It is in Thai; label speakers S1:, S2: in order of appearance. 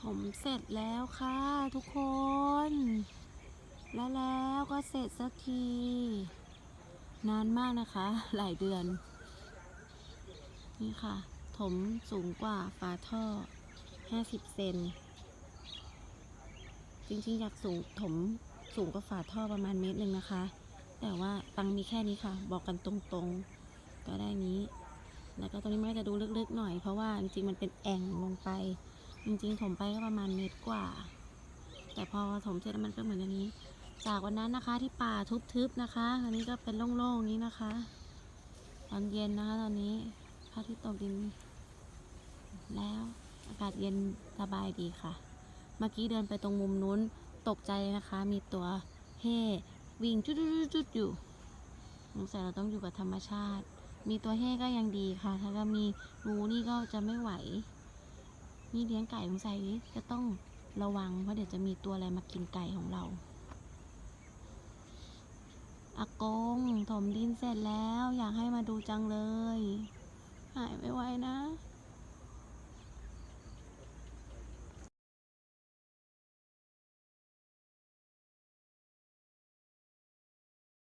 S1: ถมเสร็จแล้วค่ะทุกคน และแล้วก็เสร็จสักที นานมากนะคะ หลายเดือน นี่ค่ะ ถมสูงกว่าฝาท่อ 50 เซนจริงๆ อยากสูงถมสูงกว่าฝาท่อประมาณเมตรหนึ่งนะคะ แต่ว่าตังมีแค่นี้ค่ะ บอกกันตรงๆ ก็ได้นี้ แล้วก็ตรงนี้มันก็จะดูลึกๆหน่อยเพราะว่าจริงๆ มันเป็นแอ่งลงไป จริงๆถมไปก็ประมาณเมตรกว่า แต่พอถมเสร็จมันก็เหมือนอย่างนี้ จากวันนั้นนะคะที่ป่าทุบทึบนะคะอันนี้ก็เป็นโล่งๆนี้นะคะ ตอนเย็นนะคะตอนนี้พระอาทิตย์ตกดิน แล้วอากาศเย็นสบายดีค่ะ เมื่อกี้เดินไปตรงมุมนู้นตกใจนะคะ มีตัวเฮ่วิ่งจุดๆๆๆอยู่สงสัยเราต้องอยู่กับธรรมชาติ มีตัวเฮ่ก็ยังดีค่ะ ถ้าก็มีงูนี่ก็จะไม่ไหว นี่เลี้ยงไก่สงสัยจะต้องระวังเพราะเดี๋ยวจะมีตัวอะไรมากินไก่ของเราอากงถมดินเสร็จแล้ว อยากให้มาดูจังเลย หายไม่ไหวนะ